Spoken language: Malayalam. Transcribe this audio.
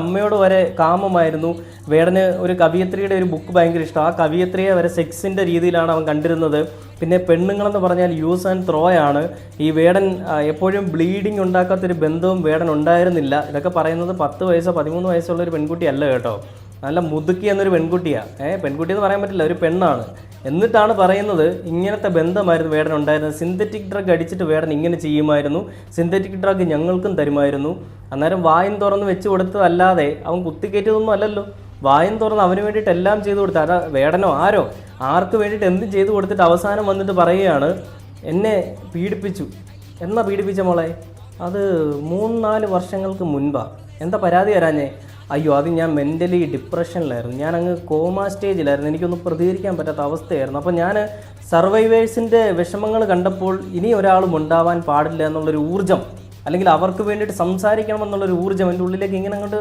അമ്മയോട് വരെ കാമമായിരുന്നു. വേടന് ഒരു കവിയത്രിയുടെ ഒരു ബുക്ക് ഭയങ്കര ഇഷ്ടം. ആ കവിയത്രിയെ വരെ സെക്സിന്റെ രീതിയിലാണ് അവൻ കണ്ടിരുന്നത്. പിന്നെ പെണ്ണുങ്ങളെന്ന് പറഞ്ഞാൽ യൂസ് ആൻഡ് ത്രോ ആണ്. ഈ വേടൻ എപ്പോഴും ബ്ലീഡിങ് ഉണ്ടാക്കാത്തൊരു ബന്ധവും വേടൻ ഉണ്ടായിരുന്നില്ല. ഇതൊക്കെ പറയുന്നത് പത്ത് വയസ്സോ പതിമൂന്ന് വയസ്സുള്ള ഒരു പെൺകുട്ടിയല്ല കേട്ടോ. നല്ല മുതുക്കി എന്നൊരു പെൺകുട്ടിയാണ് ഏഹ് പെൺകുട്ടി എന്ന് പറയാൻ പറ്റില്ല. ഒരു പെണ്ണാണ്. എന്നിട്ടാണ് പറയുന്നത് ഇങ്ങനത്തെ ബന്ധമായിരുന്നു വേടൻ ഉണ്ടായിരുന്നത്. സിന്തറ്റിക് ഡ്രഗ് അടിച്ചിട്ട് വേടൻ ഇങ്ങനെ ചെയ്യുമായിരുന്നു. സിന്തറ്റിക് ഡ്രഗ് ഞങ്ങൾക്കും തരുമായിരുന്നു. അന്നേരം വായും തുറന്ന് വെച്ച് കൊടുത്തതല്ലാതെ അവൻ കുത്തിക്കയറ്റിയതൊന്നും അല്ലല്ലോ. വായും തുറന്ന് അവന് വേണ്ടിയിട്ട് എല്ലാം ചെയ്തു കൊടുത്ത അതാ വേടനോ ആരോ ആർക്ക് വേണ്ടിയിട്ട് എന്തും ചെയ്തു കൊടുത്തിട്ട് അവസാനം വന്നിട്ട് പറയുകയാണ് എന്നെ പീഡിപ്പിച്ചു. എന്നാ പീഡിപ്പിച്ച മോളെ? അത് മൂന്ന് നാല് വർഷങ്ങൾക്ക് മുൻപാണ് എന്താ പരാതി തരാഞ്ഞേ അയ്യോ അത് ഞാൻ മെന്റലി ഡിപ്രഷനിലായിരുന്നു ഞാൻ അങ്ങ് കോമ സ്റ്റേജിലായിരുന്നു എനിക്കൊന്നും പ്രതികരിക്കാൻ പറ്റാത്ത അവസ്ഥയായിരുന്നു. അപ്പോൾ ഞാൻ സർവൈവേഴ്സിന്റെ വിഷമങ്ങൾ കണ്ടപ്പോൾ ഇനി ഒരാളും ഉണ്ടാവാൻ പാടില്ല എന്നുള്ളൊരു ഊർജം അല്ലെങ്കിൽ അവർക്ക് വേണ്ടിയിട്ട് സംസാരിക്കണം എന്നുള്ളൊരു ഊർജം എന്റെ ഉള്ളിലേക്ക് ഇങ്ങനെ അങ്ങോട്ട്